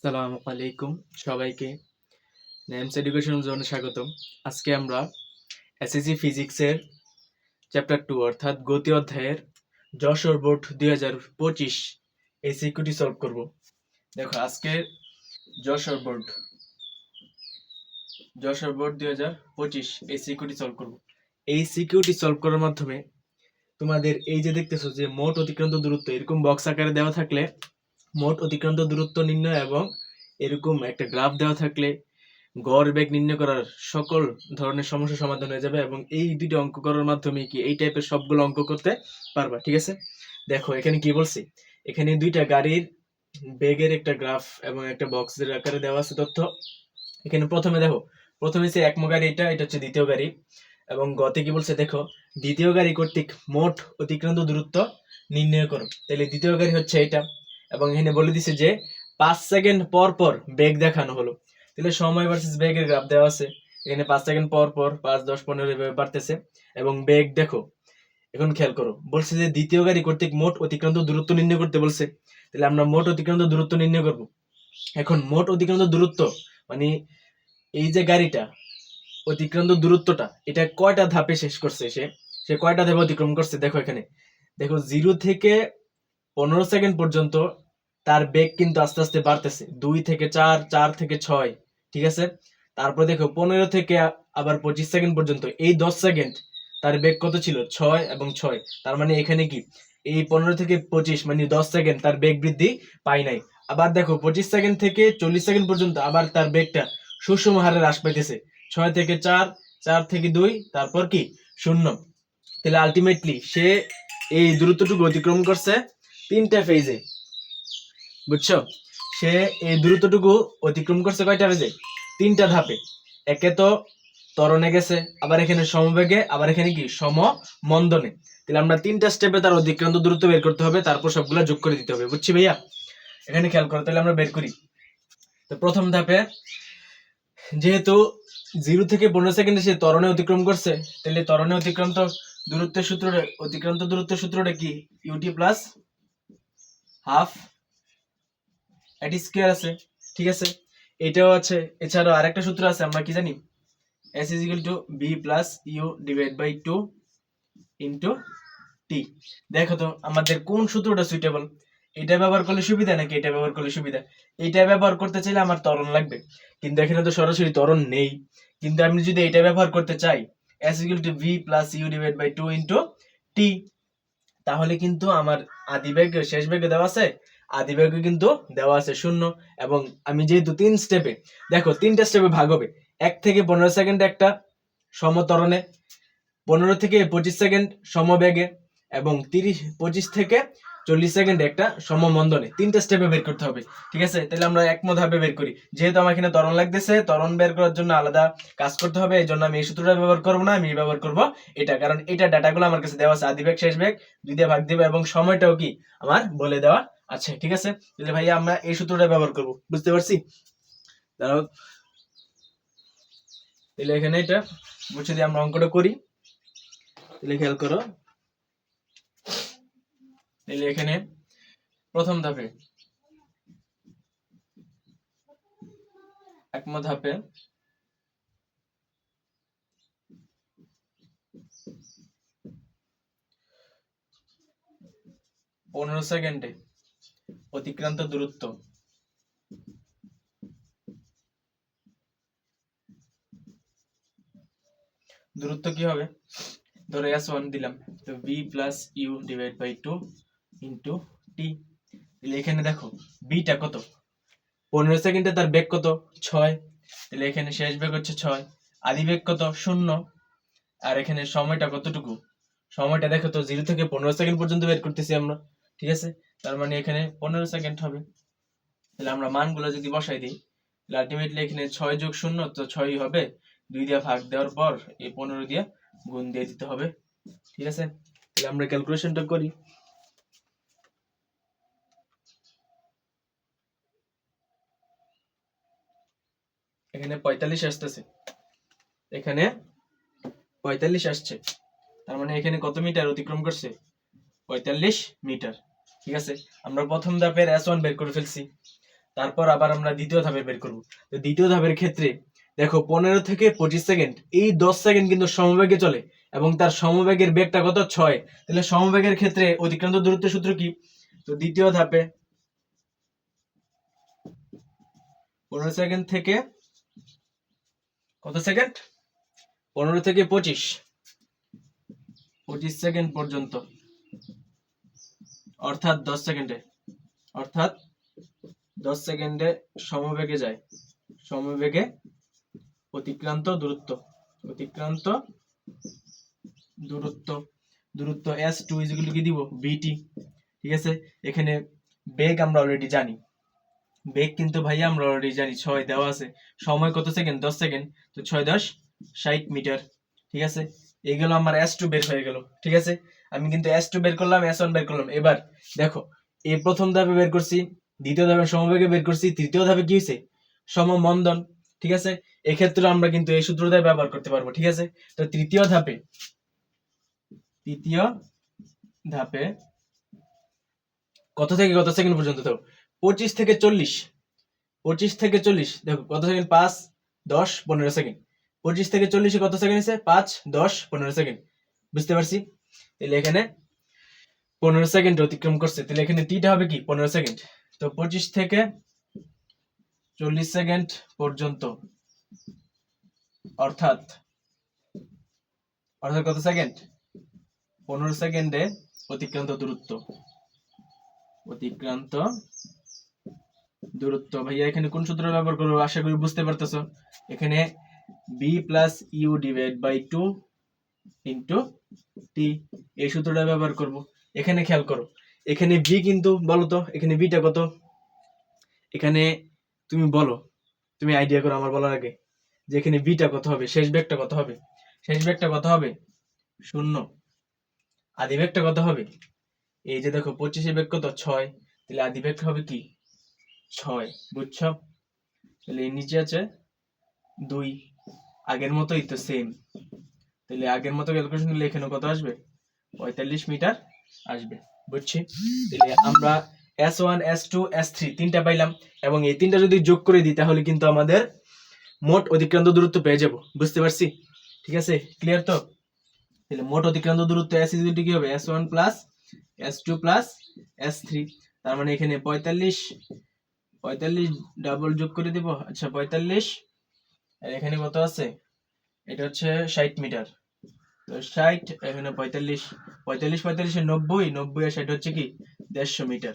আসসালামু আলাইকুম সবাইকে। নেমস এডুকেশন জোনে স্বাগতম। আজকে আমরা এসএসসি ফিজিক্সের চ্যাপ্টার টু অর্থাৎ গতি অধ্যায়ের যশোর বোর্ড দুই হাজার পঁচিশ এই সিকিউরিটি সলভ করব। দেখো, আজকে যশোর বোর্ড যশোর বোর্ড দুই হাজার পঁচিশ এই সিকিউরিটি সলভ করব। এই সিকিউরিটি সলভ করার মাধ্যমে তোমাদের এই যে দেখতেছো যে মোট অতিক্রান্ত দূরত্ব, এরকম বক্স আকারে দেওয়া থাকলে মোট অতিক্রান্ত দূরত্ব নির্ণয় এবং এরকম একটা গ্রাফ দেওয়া থাকলে গড় বেগ নির্ণয় করার সকল ধরনের সমস্যা সমাধান হয়ে যাবে এবং এই দুটো অঙ্ক করার মাধ্যমে কি এই টাইপের সবগুলো অঙ্ক করতে পারবা, ঠিক আছে? দেখো, এখানে কি বলছি? এখানে দুইটা গাড়ির বেগের একটা গ্রাফ এবং একটা বক্সের আকারে দেওয়া আছে তথ্য। এখানে প্রথমে দেখো, প্রথমে সে একম গাড়ি এটা এটা হচ্ছে দ্বিতীয় গাড়ি এবং গতে কি বলছে? দেখো, দ্বিতীয় গাড়ি কর্তৃক মোট অতিক্রান্ত দূরত্ব নির্ণয় করো। তাহলে দ্বিতীয় গাড়ি হচ্ছে এটা। এবং এখানে বলে দিছে যে, পাঁচ সেকেন্ড পর পর বেগ দেখানো হলো। তাহলে সময় ভার্সেস বেগের গ্রাফ দেওয়া আছে। এখানে পাঁচ সেকেন্ড পর পর পাঁচ, দশ, পনেরো এভাবে বাড়তেছে এবং বেগ দেখো, এখন খেয়াল করো, বলছে যে দ্বিতীয় গাড়ি কর্তৃক মোট অতিক্রান্ত দূরত্ব নির্ণয় করতে বলছে। তাহলে আমরা মোট অতিক্রান্ত দূরত্ব নির্ণয় করব। এখন মোট অতিক্রান্ত দূরত্ব মানে এই যে গাড়িটা, অতিক্রান্ত দূরত্বটা, এটা কয়টা ধাপে শেষ করছে সে? সে কয়টা ধাপে অতিক্রম করছে? দেখো এখানে। দেখো জিরো থেকে পনেরো সেকেন্ড পর্যন্ত তার বেগ কিন্তু আস্তে আস্তে বাড়তেছে। দুই থেকে চার চার থেকে ছয়, ঠিক আছে? তারপর দেখো, পনেরো থেকে আবার পঁচিশ সেকেন্ড পর্যন্ত এই দশ সেকেন্ড তার বেগ কত ছিল? ছয় এবং ছয়। তার মানে এখানে কি? এই পনেরো থেকে পঁচিশ মানে দশ সেকেন্ড তার বেগ বৃদ্ধি পাই নাই। আবার দেখো, পঁচিশ সেকেন্ড থেকে চল্লিশ সেকেন্ড পর্যন্ত আবার তার বেগটা সুষম হারে হ্রাস পাইতেছে। ছয় থেকে চার চার থেকে দুই, তারপর কি? শূন্য। তাহলে আলটিমেটলি সে এই দূরত্বটুকু অতিক্রম করছে। তিনটা ফেজে বুঝছ? সে এই দূরত্বটুকু অতিক্রম করছে কয়টা ফেজে তিনটা ধাপে। একে তো তরণে গেছে, আবার এখানে সমবেগে, আবার এখানে কি? সম মন্দনে তাহলে আমরা তিনটা স্টেপে তার অতিক্রান্ত দূরত্ব বের করতে হবে, তারপর সবগুলা যোগ করে দিতে হবে। বুঝছি ভাইয়া? এখানে খেয়াল করো, তাহলে আমরা বের করি। তো প্রথম ধাপে, যেহেতু জিরো থেকে পনেরো সেকেন্ডে সে তরণে অতিক্রম করছে, তাহলে তরণে অতিক্রান্ত দূরত্বের সূত্রটা, অতিক্রান্ত দূরত্বের সূত্রটা কি? U t plus half a t square আছে, ঠিক আছে? এটাও আছে, এছাড়াও আরেকটা সূত্র আছে, আমরা কি জানি? S is equal to b plus u divide by two into t দেখো তো, আমাদের কোন সূত্রটা সুইটেবল এটা ব্যবহার করলে সুবিধা নাকি এটা ব্যবহার করলে সুবিধা? এটা ব্যবহার করতে চাইলে আমার ত্বরণ লাগবে। কিন্তু এখানে তো সরাসরি ত্বরণ নেই। কিন্তু আমি যদি এটা ব্যবহার করতে চাই s equal to v plus u divide by two into t তাহলে কিন্তু আমার আদি বেগ শেষ ব্যাগে দেওয়া আছে। আদি বেগে কিন্তু দেওয়া আছে শূন্য। এবং আমি যেহেতু তিন স্টেপে দেখো তিনটা স্টেপে ভাগ হবে। এক থেকে পনেরো সেকেন্ড একটা সমতরণে, পনেরো থেকে পঁচিশ সেকেন্ড সমবেগে এবং তিরিশ, পঁচিশ থেকে চল্লিশ সেকেন্ড একটা সমমন্দনে তিনটা স্টেপে বের করতে হবে। ঠিক আছে? তাহলে আমরা একমত ভাবে বের করি। যেহেতু আমার এখানে ত্বরণ লাগতেছে তরণ বের করার জন্য আলাদা কাজ করতে হবে এই জন্য আমি এই সূত্রটা ব্যবহার করব না, আমি ব্যবহার করব এটা। কারণ এটা ডাটাগুলো আমার কাছে দেওয়া আছে আদি বেগ শেষ বেগ দুই দিয়ে ভাগ দিবে এবং সময়টাও কি আমার বলে দেওয়া আছে। ঠিক আছে? তাহলে ভাইয়া আমরা এই সূত্রটা ব্যবহার করব। বুঝতে পারছি? দাঁড়াও। তাহলে এখানে এটা বুঝে দিয়ে আমরা অঙ্কটা করি। তাহলে খেয়াল করো। তাহলে এখানে প্রথম ধাপে একম ধাপে পনেরো সেকেন্ডে অতিক্রান্ত দূরত্ব। দূরত্ব কি হবে? ধরো এস ওয়ান দিলাম, তো v plus u divide by two into t তাহলে এখানে দেখো বিটা কত? পনেরো সেকেন্ডে তার বেগ কত? ছয়। তাহলে এখানে শেষ বেগ হচ্ছে ছয়। আদি বেগ কত? শূন্য। আর এখানে সময়টা কতটুকু? সময়টা দেখো তো জিরো থেকে পনেরো সেকেন্ড পর্যন্ত বের করতেছি আমরা, ঠিক আছে? তার মানে এখানে পনেরো সেকেন্ড হবে। তাহলে আমরা মানগুলো যদি বসাই দিই, তাহলে আলটিমেটলি এখানে ছয় যোগ শূন্য তো ছয়ই হবে। দুই দিয়ে ভাগ দেওয়ার পর এই পনেরো দিয়ে গুণ দিয়ে দিতে হবে, ঠিক আছে? তাহলে আমরা ক্যালকুলেশনটা করি। এখানে পঁয়তাল্লিশ আসতেছে। এখানে পঁয়তাল্লিশ আসছে। তার মানে এখানে কত মিটার অতিক্রম করছে? পঁয়তাল্লিশ মিটার। ঠিক আছে? আমরা প্রথম ধাপের এস ওয়ান বের করে ফেলছি। তারপর আবার আমরা দ্বিতীয় ধাপে বের করব। তো দ্বিতীয় ধাপের ক্ষেত্রে দেখো, পনেরো থেকে পঁচিশ সেকেন্ড, এই দশ সেকেন্ড কিন্তু সমবেগে চলে এবং তার সমবেগের বেগটা কত? ছয়। তাহলে সমবেগের ক্ষেত্রে অতিক্রান্ত দূরত্ব সূত্র কি? তো দ্বিতীয় ধাপে পনেরো সেকেন্ড থেকে কত সেকেন্ড? পনেরো থেকে পঁচিশ। পঁচিশ সেকেন্ড পর্যন্ত। অর্থাৎ দশ সেকেন্ডে। অর্থাৎ দশ সেকেন্ডে সমবেগে যায়। সমবেগে অতিক্রান্ত দূরত্ব। অতিক্রান্ত দূরত্ব। দূরত্ব এস টু ইজিগুলো কি দিব? বিটি ঠিক আছে? এখানে বেগ আমরা অলরেডি জানি। বেগ কিন্তু ভাইয়া আমরা অলরেডি জানি, ছয় দেওয়া আছে। সময় কত সেকেন্ড? দশ সেকেন্ড। তো ছয় দশ ষাট মিটার। ঠিক আছে? এইগুলো আমার এস টু বের হয়ে গেল। ঠিক আছে? আমি কিন্তু এস টু বের করলাম এস ওয়ান বের করলাম। এবার দেখো, এই প্রথম ধাপে বের করছি, দ্বিতীয় ধাপে সমবেগে বের করছি, তৃতীয় ধাপে কি হয়েছে? সমমন্দন। ঠিক আছে? এক্ষেত্রে আমরা কিন্তু এই সূত্রটাই ব্যবহার করতে পারব। ঠিক আছে? তো তৃতীয় ধাপে তৃতীয় ধাপে কত থেকে কত সেকেন্ড পর্যন্ত? দেখো পঁচিশ থেকে চল্লিশ। পঁচিশ থেকে চল্লিশ, দেখো কত সেকেন্ড? পাঁচ, দশ, পনেরো সেকেন্ড। পঁচিশ থেকে চল্লিশে কত সেকেন্ড আছে পাঁচ, দশ, পনেরো সেকেন্ড। বুঝতে পারছি? তাহলে এখানে পনেরো সেকেন্ড অতিক্রম করছে। তাহলে এখানে টিটা হবে কি? পনেরো সেকেন্ড। তো পঁচিশ থেকে চল্লিশ সেকেন্ড পর্যন্ত, অর্থাৎ অর্থাৎ কত সেকেন্ড? পনেরো সেকেন্ডে অতিক্রান্ত দূরত্ব। অতিক্রান্ত দূরত্ব। ভাইয়া, এখানে কোন সূত্র ব্যবহার করব? আশা করি বুঝতে পারতেছো। এখানে b plus u divide by two into t এই সূত্রটা ব্যবহার করব। এখানে খেয়াল করো, এখানে বি কিন্তু বলো তো, এখানে বিটা কত? এখানে তুমি বলো, তুমি আইডিয়া করো আমার বলার আগে, যে এখানে বিটা কত হবে, শেষ বেগটা কত হবে? শেষ বেগটা কত হবে? শূন্য। আদি বেগটা কত হবে? এই যে দেখো, পঁচিশে বেগ কত? ছয়। তাহলে আদি বেগটা হবে কি? ছয়, বুঝছ? তাহলে এর নিচে আছে দুই। আগের মতোই তো সেম তাহলে আগের মতো ক্যালকুলেশন করলে এখানে কত আসবে? পঁয়তাল্লিশ মিটার আসবে, বুঝছি? তাহলে আমরা s one s two s three তিনটা পাইলাম এবং এই তিনটা যদি যোগ করে দিই, তাহলে কিন্তু আমাদের মোট অতিক্রান্ত দূরত্ব পেয়ে যাব, বুঝতে পারছি? ঠিক আছে? ক্লিয়ার তো? তাহলে মোট অতিক্রান্ত দূরত্ব এস ইজিটি কি হবে? S one plus s two plus s three তার মানে এখানে পঁয়তাল্লিশ পঁয়তাল্লিশ ডাবল যোগ করে দিব? আচ্ছা পঁয়তাল্লিশ। আর এখানে কত আছে? এটা হচ্ছে ষাট মিটার। তো ষাট, এখানে পঁয়তাল্লিশ। পঁয়তাল্লিশ, পঁয়তাল্লিশে নব্বই নব্বই আর ষাট হচ্ছে কি? দেড়শো মিটার।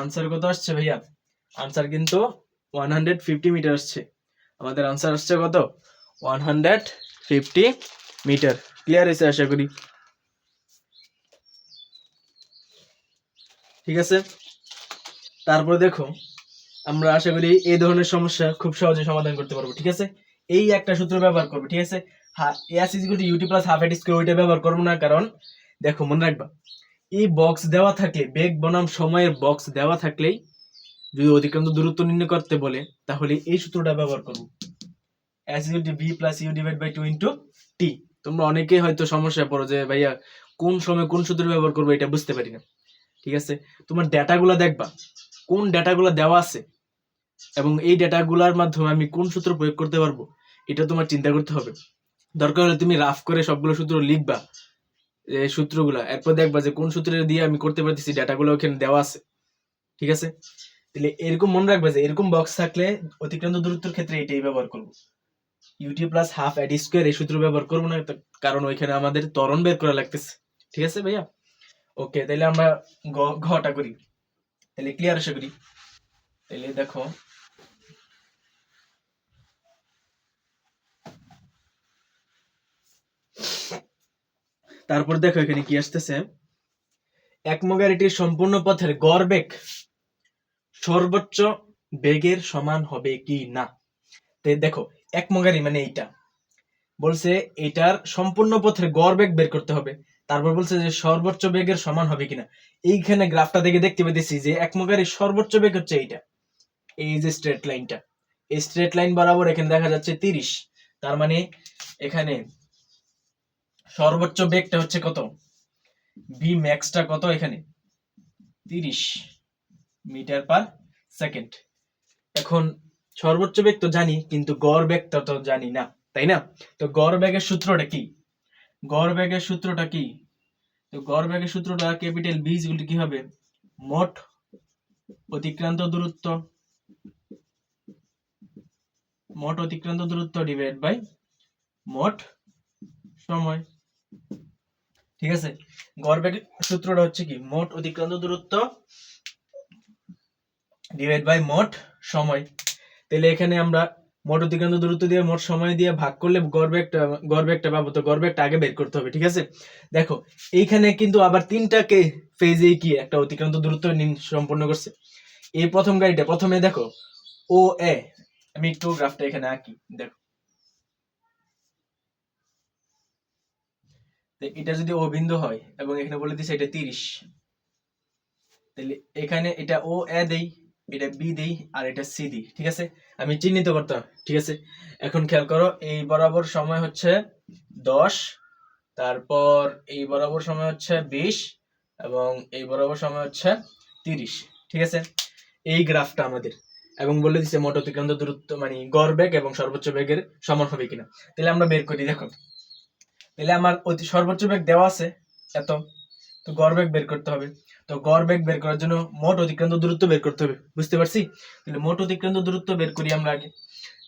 আনসার কত আসছে ভাইয়া? আনসার কিন্তু ওয়ান হান্ড্রেড ফিফটি মিটার আসছে। আমাদের আনসার আসছে কত? One hundred fifty meter clear হয়েছে আশা করি। ঠিক আছে? তারপর দেখো, আমরা আশা করি এই ধরনের সমস্যা খুব সহজে সমাধান করতে পারব, ঠিক আছে? এই একটা সূত্র ব্যবহার করব, ঠিক আছে? ইউটি প্লাস হাফ স্কোয়ার ওইটা ব্যবহার করব না, কারণ দেখো, মনে রাখবা, এই বক্স দেওয়া থাকলে, বেগ, বনাম, সময়ের বক্স দেওয়া থাকলেই যদি অতিক্রান্ত দূরত্ব নির্ণয় করতে বলে, তাহলে এই সূত্রটা ব্যবহার করব। V plus u two t তোমরা অনেকেই হয়তো সমস্যায় পড়ো যে, ভাইয়া, কোন সময় কোন সূত্র ব্যবহার করব? এটা বুঝতে পারি না, ঠিক আছে? তোমার ডেটাগুলো দেখবা কোন ডেটাগুলো দেওয়া আছে এবং এই ডেটাগুলোর মাধ্যমে আমি কোন সূত্র প্রয়োগ করতে পারব, এটা তোমার চিন্তা করতে হবে। দরকার হলে তুমি রাফ করে সবগুলো সূত্র লিখবা সূত্রগুলো। এরপর দেখবা যে কোন সূত্র দিয়ে আমি করতে পারতেছি, ডেটাগুলো ওখানে দেওয়া আছে। ঠিক আছে? তাহলে এরকম মনে রাখবে যে এরকম বক্স থাকলে অতিক্রান্ত দূরত্বের ক্ষেত্রে এটাই ব্যবহার করব। U t plus half a d square এই সূত্র ব্যবহার করব না কারণ ওইখানে আমাদের ত্বরণ বের করা লাগতেছে। ঠিক আছে ভাইয়া? ওকে তাহলে আমরা ঘটা করি। তাহলে ক্লিয়ার আশা করি। তাহলে দেখো। তারপর দেখো এখানে কি আসতেছে। এক মোগারিটির সম্পূর্ণ পথের গড় বেগ সর্বোচ্চ বেগের সমান হবে কি না? তাই দেখো, এক মোগারি মানে এইটা। বলছে এটার সম্পূর্ণ পথের গড় বেগ বের করতে হবে। তারপর বলছে যে সর্বোচ্চ বেগের সমান হবে কিনা। এইখানে গ্রাফটা দেখে দেখতে পেতেছি যে এক সর্বোচ্চ বেগ হচ্ছে এইটা। এই যে স্ট্রেট লাইনটা এই স্ট্রেট লাইন বরাবর এখানে দেখা যাচ্ছে তিরিশ। তার মানে এখানে সর্বোচ্চ বেগটা হচ্ছে কত? বি ম্যাক্সটা কত এখানে? তিরিশ মিটার পার সেকেন্ড। এখন সর্বোচ্চ বেগ তো জানি, কিন্তু গড় বেগটা তো জানি না, তাই না? তো গড় বেগের সূত্রটা কি? গড় বেগের সূত্রটা কি? তো গড় বেগের সূত্রটা ক্যাপিটাল বি ইকুয়াল কি হবে? মোট অতিক্রান্ত দূরত্ব। মোট অতিক্রান্ত দূরত্ব ডিভাইড বাই মোট সময়। ঠিক আছে? গড় বেগের সূত্রটা হচ্ছে কি? মোট অতিক্রান্ত দূরত্ব ডিভাইড বাই মোট সময়। তাহলে এখানে আমরা মোট অতিক্রান্ত দূরত্ব দিয়ে মোট সময় দিয়ে ভাগ করলে গড় বেগটা গড় বেগটা পাবো তো গড় বেগটা আগে বের করতে হবে, ঠিক আছে? দেখো, এইখানে কিন্তু আবার তিনটাকে ফেজে কি একটা অতিক্রান্ত দূরত্ব সম্পন্ন করছে। এই প্রথম গাড়িটা, প্রথমে দেখো, ও, এ, আমি একটু গ্রাফটা এখানে আঁকি, দেখো। এটা যদি ও বিন্দু হয়, এবং এখানে বলে দিছে এটা তিরিশ, তাহলে এখানে এটা ও, এ দেই এটা বি দেই আর এটা সি দিই, ঠিক আছে? আমি চিহ্নিত করতাম, ঠিক আছে? এখন খেয়াল করো, এই বরাবর সময় হচ্ছে দশ, তারপর এই বরাবর সময় হচ্ছে বিশ এবং এই বরাবর সময় হচ্ছে তিরিশ, ঠিক আছে? এই গ্রাফটা আমাদের। এবং বলে দিচ্ছে মোট অতিক্রান্ত দূরত্ব মানে গড় বেগ এবং সর্বোচ্চ বেগের সমান হবে কিনা। তাহলে আমরা বের করি, দেখো। তাহলে আমার অতি সর্বোচ্চ বেগ দেওয়া আছে, এত। তো গড় বেগ বের করতে হবে। তো গড় বেগ বের করার জন্য মোট অতিক্রান্ত দূরত্ব বের করতে হবে, বুঝতে পারছি? তাহলে মোট অতিক্রান্ত দূরত্ব বের করি আমরা আগে,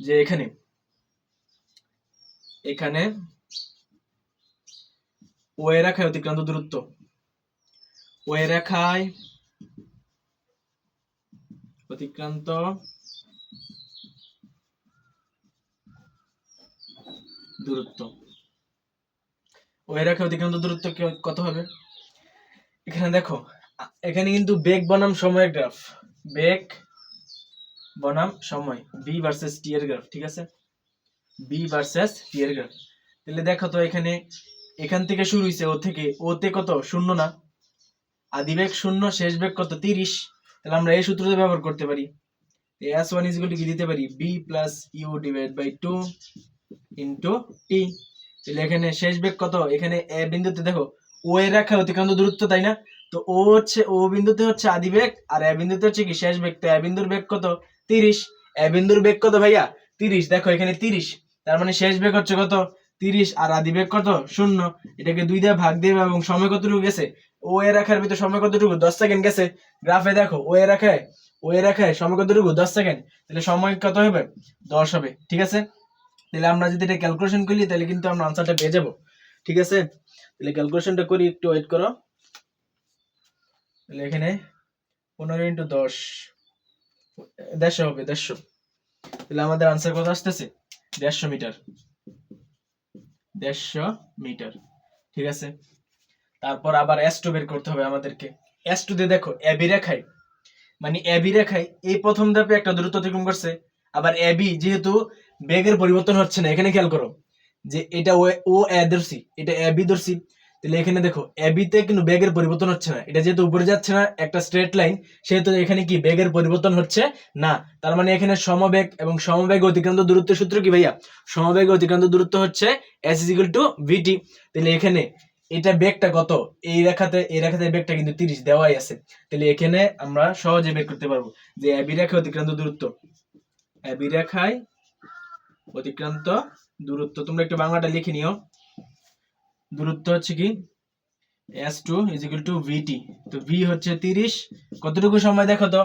যে এখানে এখানে ও এ রেখায় অতিক্রান্ত দূরত্ব ও এ রেখায় অতিক্রান্ত দূরত্ব ও এ রেখায় অতিক্রান্ত দূরত্ব কত হবে? এখানে দেখো এখানে কিন্তু বেগ বনাম সময়ের গ্রাফ। বেগ বনাম সময়। বি ভার্সেস টি এর গ্রাফ ঠিক আছে? বি ভার্সেস টি এর গ্রাফ তাহলে দেখো তো এখানে এখান থেকে শুরু হয়েছে ও থেকে, ওতে কত? শূন্য না? আদি বেগ শূন্য, শেষ বেগ কত? তিরিশ। তাহলে আমরা এই সূত্রটা ব্যবহার করতে পারি। এস ওয়ান ইজ কি দিতে পারি? B plus u divide by two into t তাহলে এখানে শেষ বেগ কত? এখানে এ বিন্দুতে দেখো, ও এর রেখা অতিক্রান্ত দূরত্ব, তাই না? তো ও হচ্ছে, ও বিন্দুতে হচ্ছে আদি বেগ আর এ বিন্দুতে হচ্ছে কি শেষ বেগ? তো এ বিন্দুর বেগ কত? তিরিশ। এ বিন্দুর বেগ কত ভাইয়া? তিরিশ। দেখো এখানে তিরিশ। তার মানে শেষ বেগ হচ্ছে কত? তিরিশ। আর আদি বেগ কত? শূন্য। এটাকে দুই দিয়ে ভাগ দেবে এবং সময় কতটুকু গেছে? ও এ রাখার ভিতরে সময় কতটুকু? দশ সেকেন্ড গেছে। গ্রাফে দেখো, ও এ রেখায়, ও এ রেখায় সময় কতটুকু? দশ সেকেন্ড। তাহলে সময় কত হবে? দশ হবে। ঠিক আছে? তাহলে আমরা যদি এটা ক্যালকুলেশন করি, তাহলে কিন্তু আমরা আনসারটা পেয়ে যাব। ঠিক আছে? তাহলে ক্যালকুলেশনটা করি, একটু ওয়েট করো। এখানে পনেরো ইন্টু দশ, দেড়শো হবে, দেড়শো। তাহলে আমাদের আনসার কত আসতেছে? দেড়শো মিটার। দেড়শো মিটার। ঠিক আছে? তারপর আবার এস টু বের করতে হবে আমাদেরকে। এস টু দিয়ে দেখো এবি রেখায়। মানে এবি রেখায় এই প্রথম ধাপে একটা দূরত্ব অতিক্রম করছে। আবার এবি যেহেতু বেগের পরিবর্তন হচ্ছে না, এখানে খেয়াল করো যে এটা ও এ ধরছি, এটা এবি ধরছি। তাহলে এখানে দেখো এবিতে কিন্তু বেগের পরিবর্তন হচ্ছে না। এটা যেহেতু উপরে যাচ্ছে না, একটা স্ট্রেট লাইন সেহেতু এখানে কি বেগের পরিবর্তন হচ্ছে না। তার মানে এখানে সমবেগ এবং সমবেগ অতিক্রান্ত দূরত্বের সূত্র কি ভাইয়া? সমবেগ অতিক্রান্ত দূরত্ব হচ্ছে এস ইজিক্যাল টু ভিটি তাহলে এখানে এটা বেগটা কত? এই রেখাতে এই রেখাতে বেগটা কিন্তু তিরিশ দেওয়াই আছে। তাহলে এখানে আমরা সহজে বের করতে পারব যে এবি রেখায় অতিক্রান্ত দূরত্ব। এবি রেখায় অতিক্রান্ত দূরত্ব। তোমরা একটু বাংলাটা লিখে নিও। দূরত্ব হচ্ছে কি? S two equal to VT তো ভি হচ্ছে তিরিশ। কতটুকু সময় দেখো তো?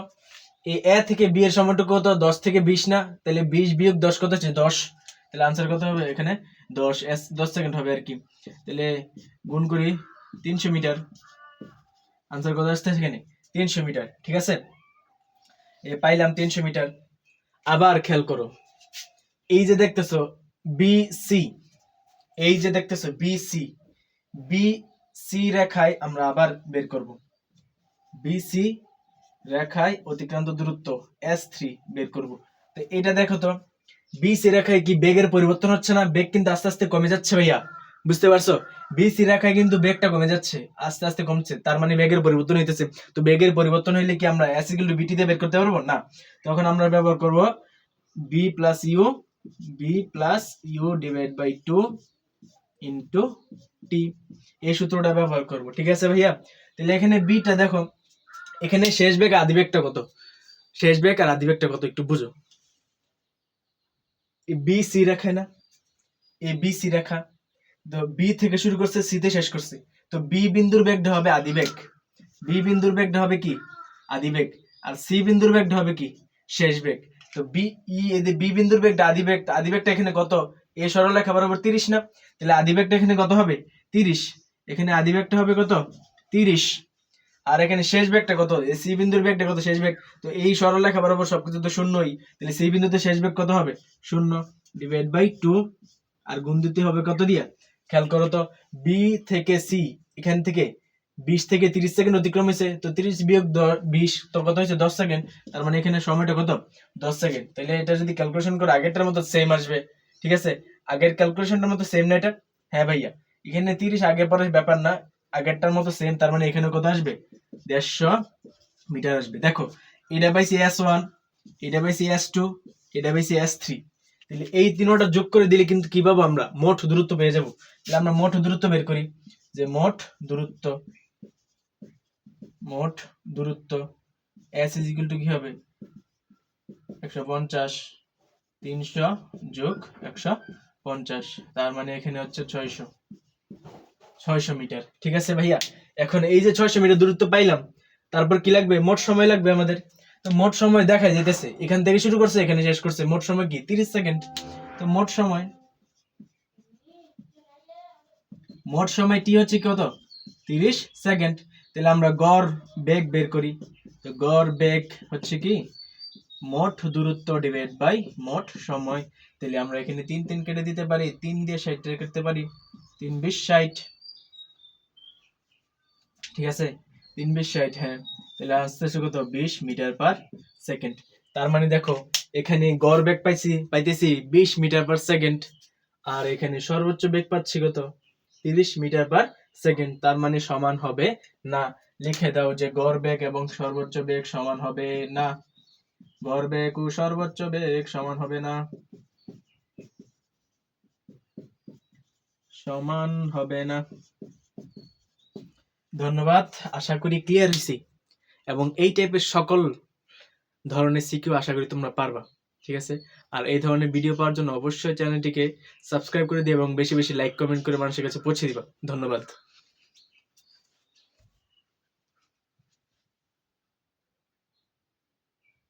এই এ থেকে বি এর সময়টুকু কত? দশ থেকে বিশ না? তাহলে বিশ বিয়োগ দশ কত হচ্ছে? দশ। তাহলে আনসার কত হবে এখানে? দশ। এস দশ সেকেন্ড হবে আর কি। তাহলে গুণ করি তিনশো মিটার। আনসার কত আসছে এখানে? তিনশো মিটার। ঠিক আছে? এ পাইলাম তিনশো মিটার। আবার খেয়াল করো। এই যে দেখতেছো বি সি এই যে দেখতেছো বি সি বি সি রেখায় আমরা আবার বের করব। বি সি রেখায় অতিক্রান্ত দূরত্ব এস থ্রি বের করব। তো এটা দেখো তো বি সি রেখায় কি বেগের পরিবর্তন হচ্ছে না? বেগ কিন্তু আস্তে আস্তে কমে যাচ্ছে ভাইয়া, বুঝতে পারছ? বি সি রেখায় কিন্তু বেগটা কমে যাচ্ছে, আস্তে আস্তে কমছে, তার মানে বেগের পরিবর্তন হইতেছে। তো বেগের পরিবর্তন হইলে কি আমরা এস ইকুয়াল টু বিটি দিয়ে বের করতে পারব? না। তখন আমরা ব্যবহার করব b plus u b plus u divide by two into t, এই সূত্রটা ব্যবহার করব, ঠিক আছে ভাইয়া? তাহলে এখানে বিটা দেখো, এখানে শেষ বেগ আদি বেগটা কত? শেষ বেগ আর আদি বেগটা কত একটু বুঝো। বি সি রেখায় না? এ বি সি রেখা। তো বি থেকে শুরু করছে সি তে শেষ করছে। তো বি বিন্দুর বেগটা হবে আদি বেগ। বি বিন্দুর বেগটা হবে কি? আদি বেগ। আর সি বিন্দুর বেগটা হবে কি? শেষ বেগ। তো বি ই বি বিন্দুর বেগটা আদি বেগ, আদি বেগটা এখানে কত? এ সরলরেখা বরাবর তিরিশ না? তাহলে আদি বেগটা এখানে কত হবে? তিরিশ। এখানে আদি বেগটা হবে কত? তিরিশ। আর এখানে শেষ বেগটা কত? সি বিন্দুর বেগটা কত? শেষ বেগ তো এই সরলরেখা বরাবর সবকিছু তো শূন্যই। তাহলে সি বিন্দুতে শেষ বেগ কত হবে? শূন্য। ডিভাইড বাই টু আর গুণ দিতে হবে কত দিয়া? খেয়াল করো তো বি থেকে সি এখান থেকে বিশ থেকে তিরিশ সেকেন্ড অতিক্রম হয়েছে। তো তিরিশ বিয়োগ বিশ, তো কত হয়েছে? দশ সেকেন্ড। তার মানে এখানে সময়টা কত? দশ সেকেন্ড। তাহলে এটা যদি ক্যালকুলেশন করো, আগেরটার মতো সেম আসবে। ঠিক আছে? আগের ক্যালকুলেশনটার মতো সেম না এটা হ্যাঁ ভাইয়া। এখানে তিরিশ আগে পরে ব্যাপার না। আগেরটার মতো সেম তার মানে এখানে কত আসবে? দেড়শো মিটার আসবে। দেখো, এটা পাইছি এস ওয়ান এটা পাইছি এস টু এটা পাইছি এস থ্রি তাহলে এই তিনোটা যোগ করে দিলে কিন্তু কি পাবো আমরা? মোট দূরত্ব পেয়ে যাব। তাহলে আমরা মোট দূরত্ব বের করি। যে মোট দূরত্ব মোট দূরত্ব এস ইজ ইকুয়াল টু কি হবে? একশো পঞ্চাশ তিনশো যোগ একশো পঞ্চাশ। তার মানে এখানে হচ্ছে ছয়শো। ছয়শো মিটার। ঠিক আছে ভাইয়া? এখন এই যে ছয়শো মিটার দূরত্ব পাইলাম, তারপর কি লাগবে? মোট সময় লাগবে আমাদের? মোট সময় দেখা যেতেছে এখান থেকে শুরু করছে, এখানে শেষ করছে। মোট সময় কি? তিরিশ সেকেন্ড। তো মোট সময় মোট সময় টি হচ্ছে কত? তিরিশ সেকেন্ড। তাহলে আমরা গড় বেগ বের করি। তো গড় বেগ হচ্ছে কি? মোট দূরত্ব ডিভাইড বাই মোট সময়। তাহলে আমরা এখানে তিন তিন কেটে দিতে পারি, তিন দিয়ে ষাট করতে পারি, তিন বিশ ষাট। ঠিক আছে? তিন বিশ ষাট হ্যাঁ। তাহলে আসতেছে কত? বিশ মিটার পার সেকেন্ড তার মানে দেখো, এখানে গড় বেগ পাইছি, পাইতেছি বিশ মিটার পার সেকেন্ড আর এখানে সর্বোচ্চ বেগ পাচ্ছি কত? তিরিশ মিটার পার সেকেন্ড তার মানে সমান হবে না। লিখে দাও যে গড় বেগ এবং সর্বোচ্চ বেগ সমান হবে না। গড় বেগ ও সর্বোচ্চ বেগ সমান হবে না। সমান হবে না। ধন্যবাদ, আশা করি ক্লিয়ার হয়েছি এবং এই টাইপের সকল ধরনের সিকিউ আশা করি তোমরা পারবা, ঠিক আছে? আর এই ধরনের ভিডিও পাওয়ার জন্য অবশ্যই চ্যানেলটিকে সাবস্ক্রাইব করে দিও এবং বেশি বেশি লাইক কমেন্ট করে মানুষের কাছে পৌঁছে দিবা। ধন্যবাদ।